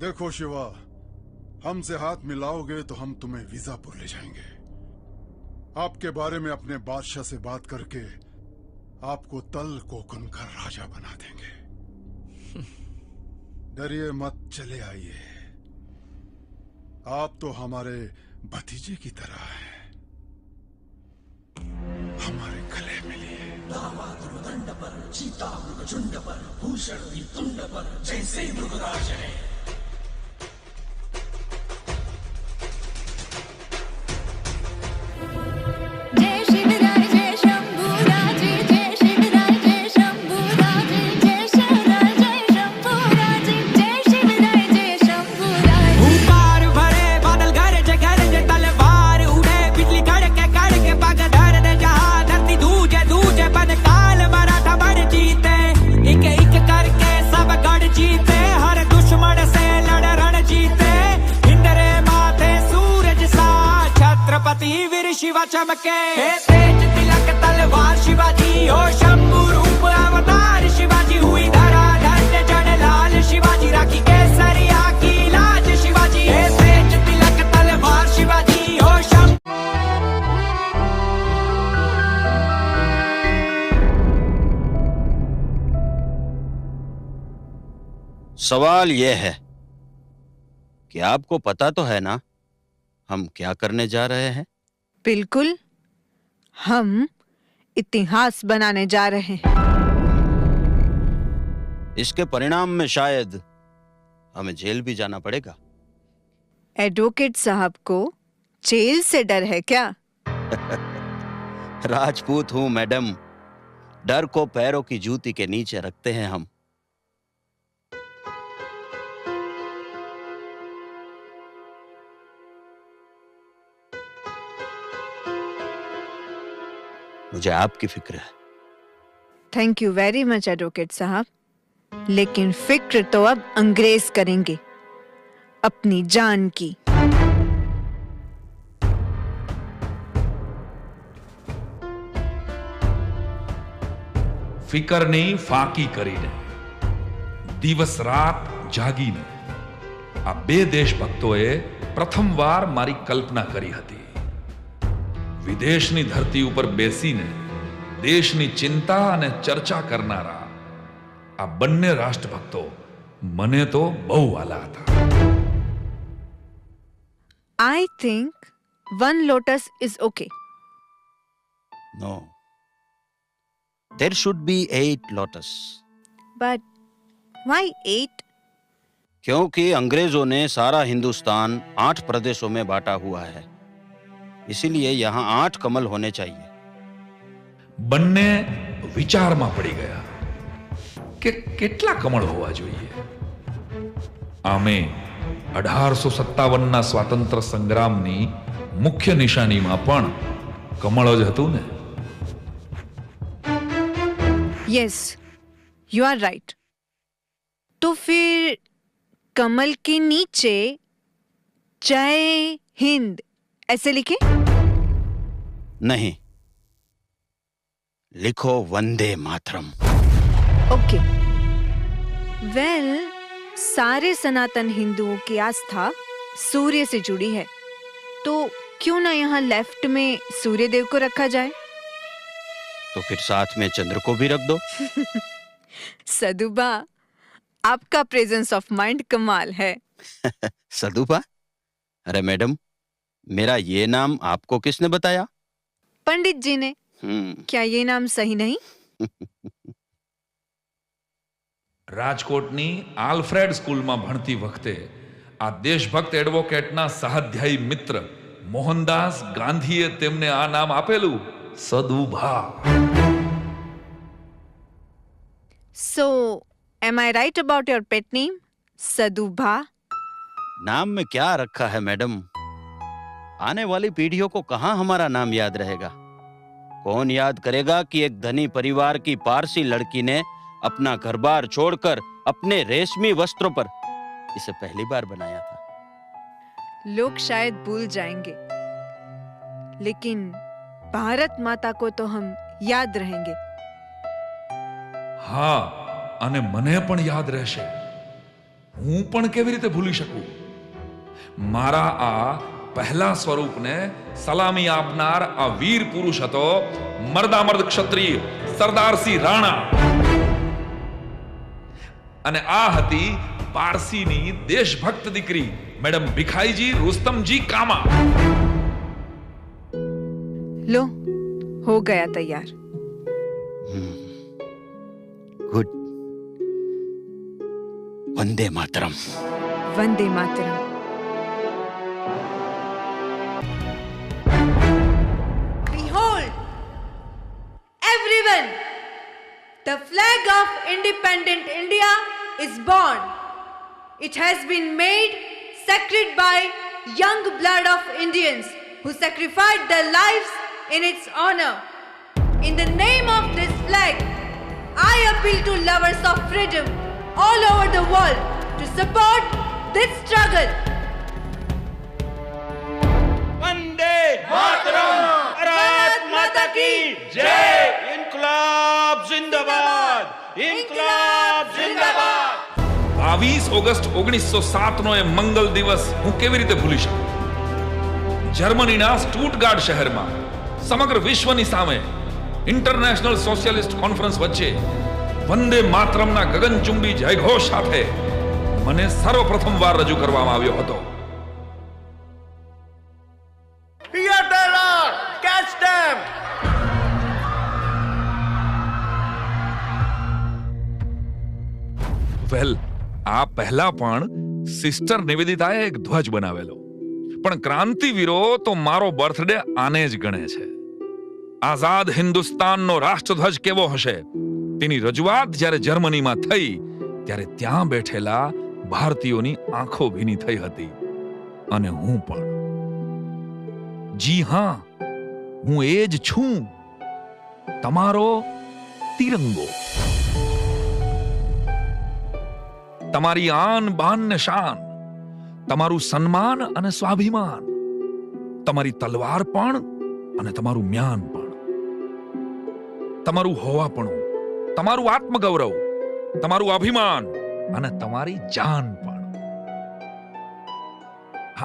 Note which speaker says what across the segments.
Speaker 1: देखो शिवा, हमसे हाथ मिलाओगे तो हम तुम्हें वीजापुर ले जाएँगे। आपके बारे में अपने बादशाह से बात करके आपको तल कोकन का राजा बना देंगे। डरिए मत, चले आइए। आप तो हमारे भतीजे की तरह हैं। हमारे गले मिलिए।
Speaker 2: जय
Speaker 3: सवाल यह है कि आपको पता तो है ना हम क्या करने जा रहे हैं?
Speaker 4: बिल्कुल। हम इतिहास बनाने जा रहे हैं।
Speaker 3: इसके परिणाम में शायद हमें जेल भी जाना पड़ेगा।
Speaker 4: एडवोकेट साहब को जेल से डर है क्या?
Speaker 3: राजपूत हूँ मैडम। डर को पैरों की जूती के नीचे रखते हैं हम। मुझे आपकी फिक्र है
Speaker 4: thank you very much advocate साहब लेकिन फिक्र तो अब अंग्रेज करेंगे अपनी जान की
Speaker 5: ફિકરની ફાંકી કરીને દિવસ રાત જાગીને આ બે દેશભક્તોએ પ્રથમવાર મારી કલ્પના કરી હતી વિદેશની ધરતી ઉપર બેસીને દેશની ચિંતા અને ચર્ચા કરનારા આ બંને રાષ્ટ્રભક્તો મને તો બહુ વાલા હતા
Speaker 4: I think one lotus is okay
Speaker 3: no there should be eight lotus
Speaker 4: but why eight
Speaker 3: क्योंकि अंग्रेजों ने सारा हिंदुस्तान आठ प्रदेशों में बांटा हुआ है इसीलिए यहाँ आठ कमल होने चाहिए
Speaker 5: બંને વિચારમાં પડી ગયા કે કેટલા કમળ હોવા જોઈએ આમે અઢારસો સત્તાવનના સ્વાતંત્ર્ય સંગ્રામની મુખ્ય નિશાનીમાં પણ કમળ જ હતું ને
Speaker 4: यस यू आर राइट तो फिर कमल के नीचे जय हिंद ऐसे लिखे
Speaker 3: नहीं। लिखो वंदे मातरम।
Speaker 4: ओके। वेल सारे सनातन हिंदुओं की आस्था सूर्य से जुड़ी है। तो क्यों ना यहाँ लेफ़्ट में सूर्य देव को रखा जाए?
Speaker 3: तो फिर साथ में चंद्र को भी रख दो।
Speaker 4: सदुबा आपका प्रेजेंस ऑफ़ माइंड कमाल है।
Speaker 3: सदुपा अरे मैडम मेरा ये नाम आपको किसने बताया?
Speaker 4: पंडित जी ने
Speaker 3: हम्म
Speaker 4: क्या ये नाम सही नहीं
Speaker 5: રાજકોટની આલ્ફ્રેડ સ્કૂલમાં ભણતી વખતે આ દેશભક્ત એડવોકેટના સહાધ્યાયી મિત્ર મોહનદાસ ગાંધીએ તેમને આ નામ આપેલું Sadubha
Speaker 4: so am I right about your pet name Sadubha
Speaker 3: नाम में क्या रखा है मैडम आने वाली पीढ़ियों को कहाँ हमारा नाम याद रहेगा कौन याद करेगा कि एक धनी परिवार की पारसी लड़की ने अपना घर बार छोड़कर अपने रेशमी वस्त्रों पर इसे पहली बार बनाया था
Speaker 4: लोग शायद भूल जाएंगे लेकिन भारत माता को तो हम याद रहेंगे
Speaker 5: હા અને મને પણ યાદ રહેશે હું પણ કેવી રીતે ભૂલી શકું મારા આ પહેલા સ્વરૂપને સલામી આપનાર આ વીર પુરુષ હતો મર્દામર્દ ક્ષત્રિય સરદારસિંહ રાણા. અને આ હતી પારસીની દેશભક્ત દીકરી મેડમ ભિખાઈજી રુસ્તમજી કામા.
Speaker 3: લો હો
Speaker 6: ગયા તૈયાર. Good.
Speaker 3: Vande Mataram.
Speaker 4: Vande Mataram. The flag of independent India is born. It has been made sacred by young blood of Indians who sacrificed their lives in its honor. In the name of this flag, I appeal to lovers of freedom all over the world to support this struggle.
Speaker 6: One day, Mataram! Mata ki Jai! ઇન્કલાબ જિંદાબાદ ઇન્કલાબ જિંદાબાદ.
Speaker 5: બાવીસ August ઓગણીસો સાતનો એ મંગલ દિવસ હું કેવી રીતે ભૂલી શકું? જર્મનીના સ્ટુટગાર્ડ શહેરમાં સમગ્ર વિશ્વની સામે ઇન્ટરનેશનલ સોશિયલિસ્ટ કોન્ફરન્સ વચ્ચે વંદે માતરમના ગગનચુંબી જયઘોષ સાથે મને સર્વપ્રથમવાર રજૂ કરવામાં આવ્યો હતો. આ પહેલા પણ સિસ્ટર નિવેદિતાએ એક ધ્વજ બનાવેલો. પણ ક્રાંતિવીરો તો મારો બર્થડે આને જ ગણે છે. આઝાદ હિન્દુસ્તાનનો રાષ્ટ્રધ્વજ કેવો હશે? તેની રજૂઆત જ્યારે જર્મનીમાં થઈ, ત્યારે ત્યાં બેઠેલા ભારતીયોની આંખો ભીની થઈ હતી. અને હું પણ. જી હા, હું એ જ છું. તમારો તિરંગો. તમારી આન બાન ને શાન, તમારું સન્માન અને સ્વાભિમાન, તમારી તલવાર પણ અને તમારું મ્યાન પણ. તમારું હોવાપણું, તમારું આત્મગૌરવ, તમારું અભિમાન અને તમારી જાન પણ.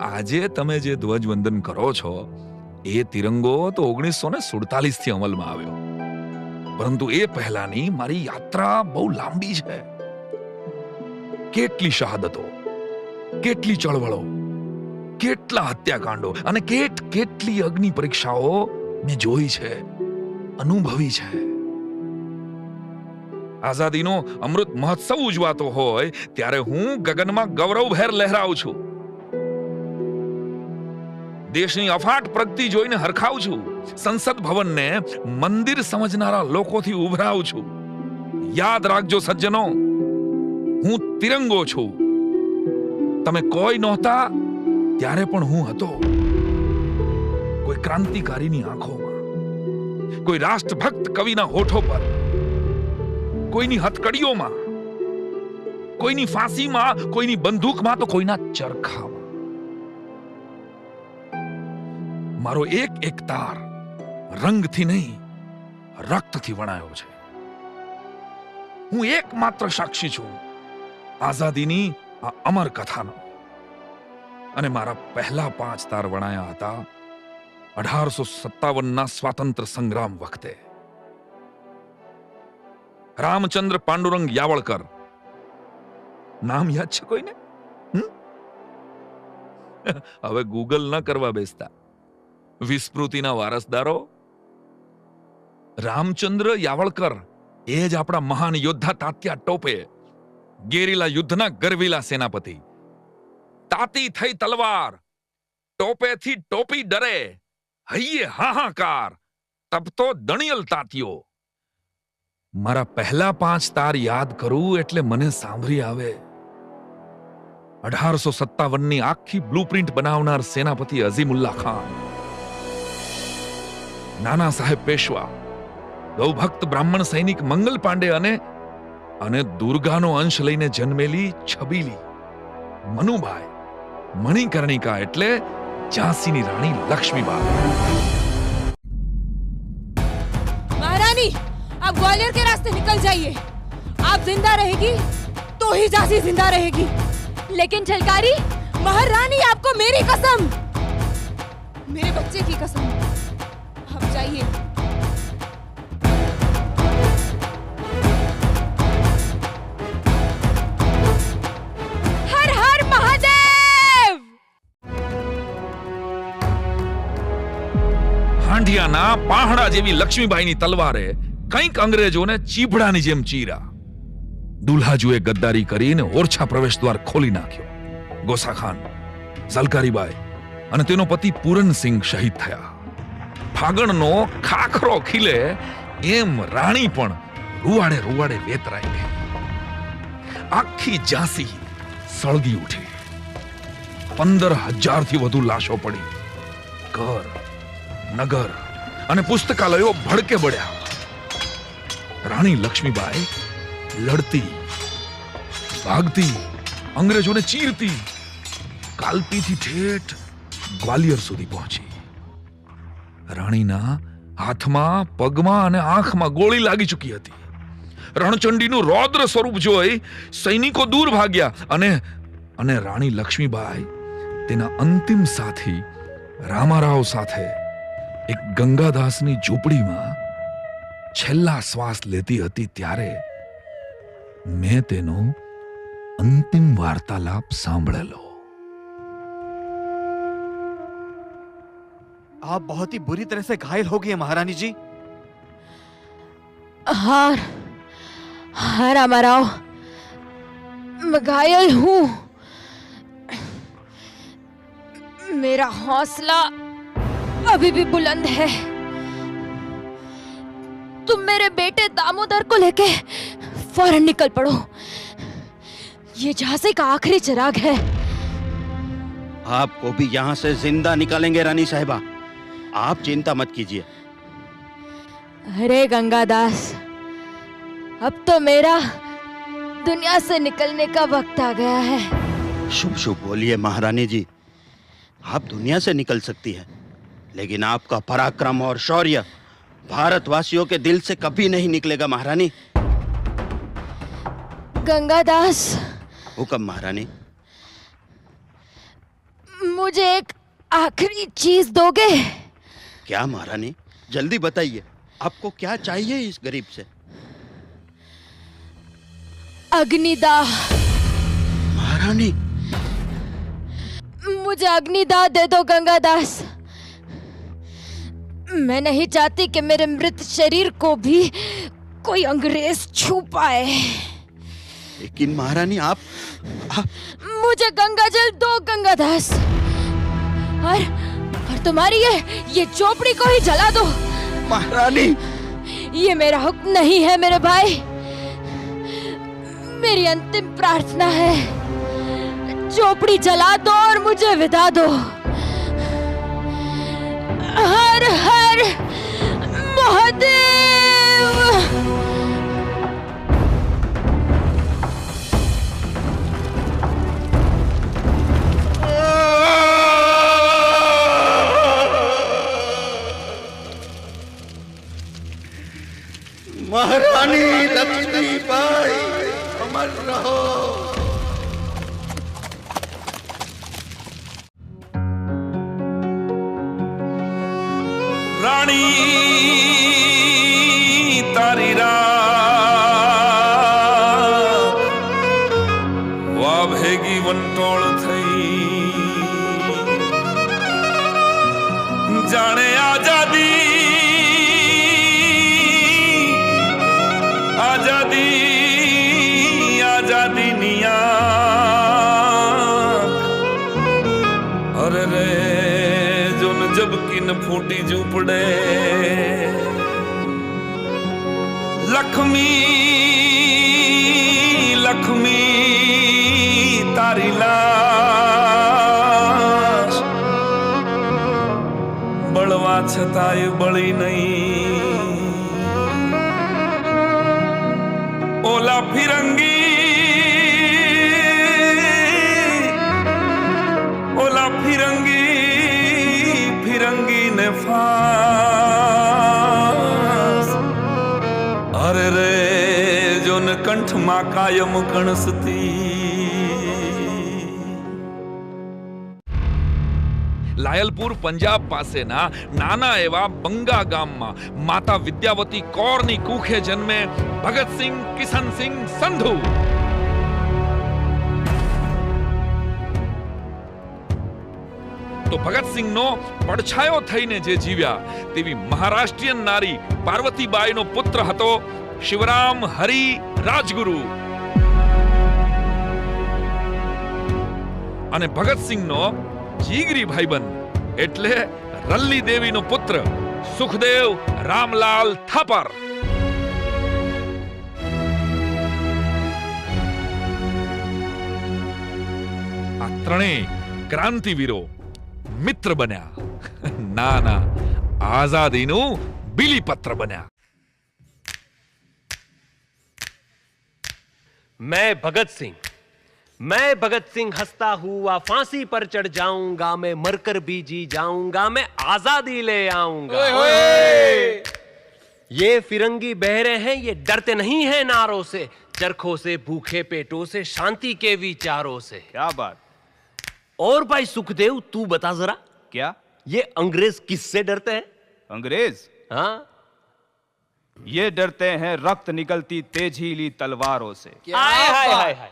Speaker 5: આજે તમે જે ધ્વજવંદન કરો છો, એ તિરંગો તો ઓગણીસો ને સુડતાલીસથી અમલમાં આવ્યો. પરંતુ એ પહેલાની મારી યાત્રા બહુ લાંબી છે. કેટલી શહાદતો, કેટલી ચળવળો, કેટલા હત્યાકાંડો અને કેટ, કેટલી અગ્નિ પરીક્ષાઓ મેં જોઈ છે, અનુભવી છે. આઝાદીનો અમૃત મહોત્સવ ઉજવાતો હોય ત્યારે હું ગગનમાં ગૌરવભેર લહેરાવું છું. દેશની અફાટ પ્રગતિ જોઈને હરખાઉં છું. સંસદ ભવનને મંદિર સમજનારા લોકોથી ઉભરાવું છું. યાદ રાખજો સજ્જનો. હું તિરંગો છું. તમે કોઈ નહોતા, ત્યારે પણ હું હતો. કોઈ ક્રાંતિકારીની આંખોમાં, કોઈ રાષ્ટ્રભક્ત કવિના હોઠો પર, કોઈની હથકડીઓમાં, કોઈની ફાંસીમાં, કોઈની બંદૂકમાં તો કોઈના ચરખામાં. મારો એક એક તાર રંગથી નહીં, રક્તથી વણાયો છે. હું એકમાત્ર સાક્ષી છું. આઝાદીની આ અમર કથાનો. અને મારા પહેલા પાંચ તાર વણાયા હતા અઢારસો સત્તાવનના સ્વાતંત્ર્ય સંગ્રામ વખતે. રામચંદ્ર પાંડુરંગ યાવળકર. નામ યાદ છે કોઈને? હવે ગૂગલ ન કરવા બેસતા. વિસ્મૃતિના વારસદારો. રામચંદ્ર યાવળકર એ જ આપણા મહાન યોદ્ધા તાત્યા ટોપે ગેરીલા યુદ્ધના ગરવીલા સેનાપતિ તાતી થઈ તલવાર ટોપેથી ટોપી ડરે હૈયે હાહાકાર તબ તો દણિયલ તાતીઓ મારા પહેલા પાંચ તાર યાદ કરું એટલે મને સાંભળી આવે અઢારસો સત્તાવનની આખી બ્લુપ્રિન્ટ બનાવનાર સેનાપતિ અઝીમુલ્લા ખાન નાના સાહેબ પેશવા ગૌભક્ત બ્રાહ્મણ સૈનિક મંગલ પાંડે અને અને દુર્ગાનો અંશ લઈને જન્મેલી છબીલી મનુભાઈ મણિકર્ણિકા એટલે ઝાંસીની રાણી લક્ષ્મીબાઈ
Speaker 7: महारानी आप ग्वालियर के रास्ते निकल जाइए आप जिंदा रहेगी तो ही झांसी जिंदा रहेगी
Speaker 8: लेकिन झलकारी महारानी आपको मेरी कसम मेरे बच्चे की कसम आप जाइए
Speaker 5: હાંડિયાના પાહડા જેવી લક્ષ્મીબાઈની તલવારે કંઈક અંગ્રેજોને ચીભડાની જેમ ચીરા. દુલ્હાજુએ ગદ્દારી કરીને ઓરછા પ્રવેશ દ્વાર ખોલી નાખ્યો. ગોસાખાન, ઝલકારીબાઈ અને તેનો પતિ પૂરનસિંહ શહીદ થયા. ફાગણનો ખાખરો ખીલે એમ રાણી પણ રૂવાડે રૂવાડે વેતરાઈ ગઈ. આખી ઝાંસી સળગી ઉઠી. પંદર હજારથી વધુ લાશો પડી. ઘર નગર અને પુસ્તકાલયો ભડકે બળ્યા રાણી લક્ષ્મીબાઈ લડતી, ભાગતી, અંગ્રેજોને ચીરતી, કાલપીથી ઠેઠ ગ્વાલિયર સુધી પહોંચી. રાણીના હાથમાં, પગમાં અને આંખમાં ગોળી લાગી ચૂકી હતી. રણચંડીનું રૌદ્ર સ્વરૂપ જોઈ સૈનિકો દૂર ભાગ્યા અને અને રાણી લક્ષ્મીબાઈ તેના અંતિમ સાથી રામારાવ સાથે એક ગંગાદાસની ઝૂંપડીમાં છેલ્લા શ્વાસ લેતી હતી ત્યારે મેં તેનો અંતિમ વાર્તાલાપ સાંભળેલો
Speaker 6: आप बहुत ही बुरी तरह से घायल हो गई हैं महारानी जी
Speaker 8: हार हार रामाराव मैं घायल हूं मेरा हौसला अभी भी बुलंद है। तुम मेरे बेटे दामोदर को लेके फ़ौरन निकल पड़ो। ये झांसी का आखिरी चिराग है।
Speaker 3: आपको भी यहाँ से ज़िंदा निकालेंगे रानी साहिबा। आप चिंता मत कीजिए।
Speaker 8: अरे गंगादास अब तो मेरा दुनिया से निकलने का वक्त आ गया है।
Speaker 3: शुभ शुभ बोलिए महारानी जी। आप दुनिया से निकल सकती है। लेकिन आपका पराक्रम और शौर्य भारतवासियों के दिल से कभी नहीं निकलेगा महारानी।
Speaker 8: गंगादास।
Speaker 3: हुक्म महारानी।
Speaker 8: मुझे एक आखिरी चीज़ दोगे?
Speaker 3: क्या महारानी? जल्दी बताइए आपको क्या चाहिए इस गरीब से?
Speaker 8: अग्निदाह
Speaker 3: महारानी।
Speaker 8: मुझे अग्निदाह दे दो गंगादास। मैं नहीं चाहती कि मेरे मृत शरीर को भी कोई अंग्रेज़ छू पाए।
Speaker 3: लेकिन महारानी आप, आप
Speaker 8: मुझे गंगा जल दो गंगादास। और और तुम्हारी ये ये चोपड़ी को ही जला दो।
Speaker 3: महारानी!
Speaker 8: ये मेरा हुक्म नहीं है मेरे भाई। मेरी अंतिम प्रार्थना है चोपड़ी जला दो और मुझे विदा दो।
Speaker 5: ફૂટી ઝૂંપડે લક્ષ્મી લક્ષ્મી તારી લાશ. બળવા છતાંય બળી નહીં. ઓલા ફિરંગી કાયમ કણસતી લાયલપુર પંજાબ પાસેના નાના એવા બંગા ગામમાં માતા વિદ્યાવતી કૌરની કુખે જન્મે ભગતસિંહ કિશનસિંહ સંધુ. તો ભગતસિંહનો પડછાયો થઈને જે જીવ્યા તેવી મહારાષ્ટ્રીયન નારી પાર્વતીબાઈનો પુત્ર હતો શિવરામ હરિ રાજગુરુ. અને ભગતસિંહનો જીગરી ભાઈબંધ એટલે રલ્લી દેવીનો પુત્ર સુખદેવ રામલાલ થાપર. આ ત્રણેય ક્રાંતિવીરો મિત્ર બન્યા. ના ના આઝાદીનું બિલીપત્ર બન્યા.
Speaker 9: મેં ભગતસિંહ मैं भगत सिंह हंसता हुआ फांसी पर चढ़ जाऊँगा मैं मरकर भी जी जाऊँगा मैं आज़ादी ले आऊँगा। ये फिरंगी बहरे हैं ये डरते नहीं हैं नारों से चरखों से भूखे पेटों से शांति के विचारों से।
Speaker 3: क्या बात?
Speaker 9: और भाई सुखदेव तू बता जरा
Speaker 3: क्या?
Speaker 9: ये अंग्रेज़ किससे डरते हैं?
Speaker 10: अंग्रेज़?
Speaker 9: हाँ।
Speaker 10: ये डरते हैं रक्त निकलती तेजीली तलवारों से।
Speaker 9: हाय हाय हाय हाय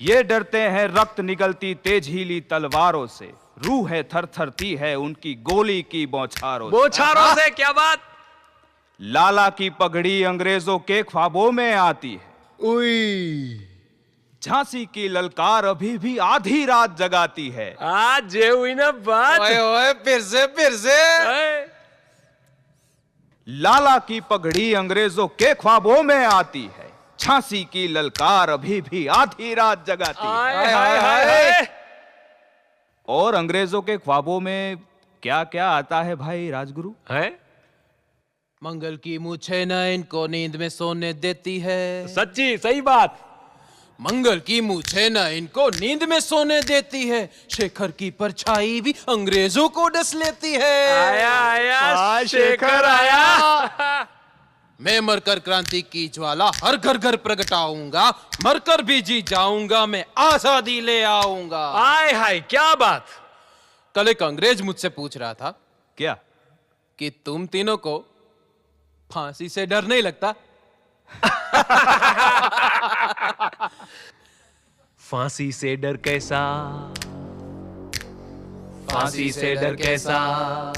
Speaker 10: ये डरते हैं रक्त निकलती तेजीली तलवारों से। रूह है थर थरती है उनकी गोली की बौछारों से।
Speaker 9: बोछारों से क्या बात?
Speaker 10: लाला की पगड़ी अंग्रेज़ों के ख्वाबों में आती है। झांसी की ललकार अभी भी आधी रात जगाती है।
Speaker 9: आज ये हुई ना बात। ओए ओए फिर से फिर से।
Speaker 10: लाला की पगड़ी अंग्रेज़ों के ख्वाबों में आती है। झांसी की ललकार अभी भी आधी रात जगाती है।
Speaker 9: हाय हाय हाय
Speaker 10: और अंग्रेज़ों के ख्वाबों में क्या क्या आता है भाई राजगुरु?
Speaker 9: है?
Speaker 11: मंगल की मूछे न इनको नींद में सोने देती है।
Speaker 9: सच्ची सही बात।
Speaker 11: मंगल की मूछे न इनको नींद में सोने देती है। शेखर की परछाई भी अंग्रेज़ों को डस लेती है।
Speaker 9: आया आया शेखर आया।
Speaker 11: मैं मरकर क्रांति की ज्वाला हर घर घर प्रगटाऊँगा मरकर भी जी जाऊँगा मैं आज़ादी ले आऊँगा।
Speaker 9: आय हाय क्या बात?
Speaker 11: कल एक अंग्रेज़ मुझसे पूछ रहा था
Speaker 10: क्या?
Speaker 11: कि तुम तीनों को फांसी से डर नहीं लगता?
Speaker 9: फांसी से डर कैसा? फांसी से डर कैसा?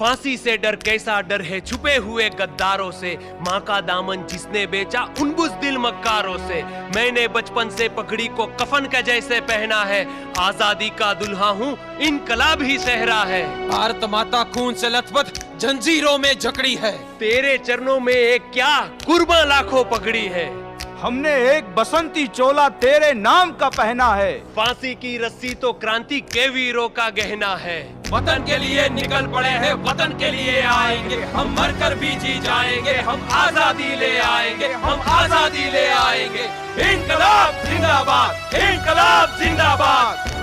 Speaker 9: फांसी से डर कैसा डर है? छुपे हुए गद्दारों से। माँ का दामन जिसने बेचा उन बुजदिल मक्कारों से। मैंने बचपन से पगड़ी को कफन का जैसे पहना है। आज़ादी का दुल्हा हूँ इनकलाब ही सहरा है।
Speaker 11: भारत माता खून से लथपथ जंजीरों में जकड़ी है।
Speaker 9: तेरे चरणों में एक क्या? कुर्बान लाखों पगड़ी है।
Speaker 10: हमने एक बसंती चोला तेरे नाम का पहना है।
Speaker 9: फांसी की रस्सी तो क्रांति के वीरों का गहना है।
Speaker 11: वतन के लिए निकल पड़े हैं, वतन के लिए आएँगे। हम मर कर भी जी जाएँगे, हम आज़ादी ले आएँगे, हम आज़ादी ले आएँगे। इनकलाब जिंदाबाद इनकलाब जिंदाबाद।